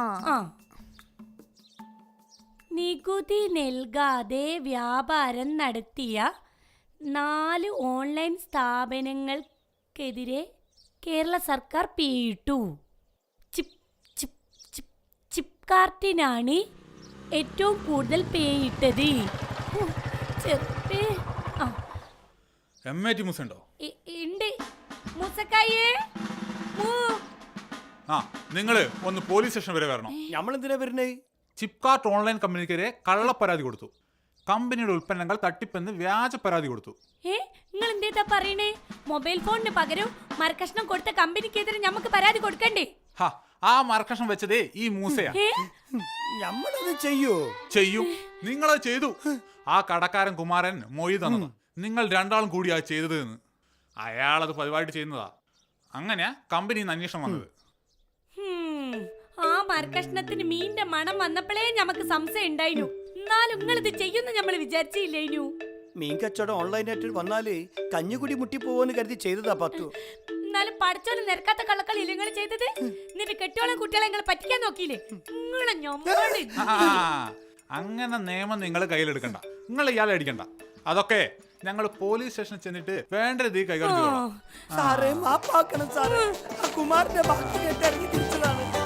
ആ. നികുതി നൽകാതെ വ്യാപാരം നടത്തിയ നാല് ഓൺലൈൻ സ്ഥാപനങ്ങൾക്കെതിരെ കേരള സർക്കാർ പിയിട്ടു ചിപ് ചിപ്കാർട്ടിനാണ് ഏറ്റവും കൂടുതൽ പേയിട്ടത് ഹോ, ചെറുപ്പേ. ആ. എം എ ടി മുസ് ഇ- ഉണ്ട്. മുസക്കായേ. മൂ ആ നിങ്ങൾ ഒന്ന് പോലീസ് സ്റ്റേഷൻ വരെ വരണം. നമ്മൾ നമ്മളെന്തിനാ വരുന്നത് ചിപ്കാർട്ട് ഓൺലൈൻ കമ്പനിക്കെതിരെ കള്ള പരാതി കൊടുത്തു. കമ്പനിയുടെ ഉൽപ്പന്നങ്ങൾ തട്ടിപ്പെന്ന് വ്യാജ പരാതി കൊടുത്തു. ഏ? നിങ്ങൾ എന്തേതാ പറയണേ? മൊബൈൽ ഫോണിന് പകരം മരക്കഷ്ണം കൊടുത്ത കമ്പനിക്കെതിരെ നമുക്ക് പരാതി കൊടുക്കണ്ടേ? ഹാ ആ മരക്കഷ്ണം വെച്ചതേ ഈ മൂസയാ. ഏ? നമ്മളത് ചെയ്യോ? ചെയ്യും. നിങ്ങളത് ചെയ്തു. ആ കടക്കാരൻ കുമാരൻ മൊഴി തന്നത്. നിങ്ങൾ രണ്ടാളും കൂടിയാ ചെയ്തത് എന്ന്. അയാളത് പതിവായിട്ട് ചെയ്യുന്നതാ. അങ്ങനെയാ കമ്പനിന്ന് അന്വേഷണം വന്നത്. ആ മരക്കഷ്ണത്തിന് മീന്റെ മണം വന്നപ്പോഴേ ഞമ്മക്ക് സംശയം ഉണ്ടായിരുന്നു എന്നാലും നിങ്ങൾ ഇത് ചെയ്യുന്ന നമ്മൾ വിചാരിച്ചില്ലേനു. മീൻ കച്ചവടം ഓൺലൈനായിട്ട് വന്നാലേ കഞ്ഞുകുടി മുട്ടി പോവെന്ന് കരുതി ചെയ്തതാ പത്തു. എന്നാലും പഠിച്ചോളം നിരക്കാത്ത കള്ളക്കളി നിങ്ങൾ ചെയ്തത്? എന്നിട്ട് കെട്ടിയോളം കുട്ടികളെ നിങ്ങൾ പറ്റിക്കാൻ നോക്കിയില്ലേ? നിങ്ങളെ ഞമ്മൾ. ആ, അങ്ങനെ നിയമം നിങ്ങൾ കയ്യിലെടുക്കണ്ട. നിങ്ങൾ ഇയാളെ അടിക്കണ്ട. അതൊക്കെ ഞങ്ങൾ പോലീസ് സ്റ്റേഷനിൽ ചെന്നിട്ട് വേണ്ട രീതി കൈകാര്യം ചെയ്യണം സാറേ മാപ്പാക്കണം സാറേ. ആ കുമാറിന്റെ ബാക്കി കേട്ടിറങ്ങി തിരിച്ചതാണ്.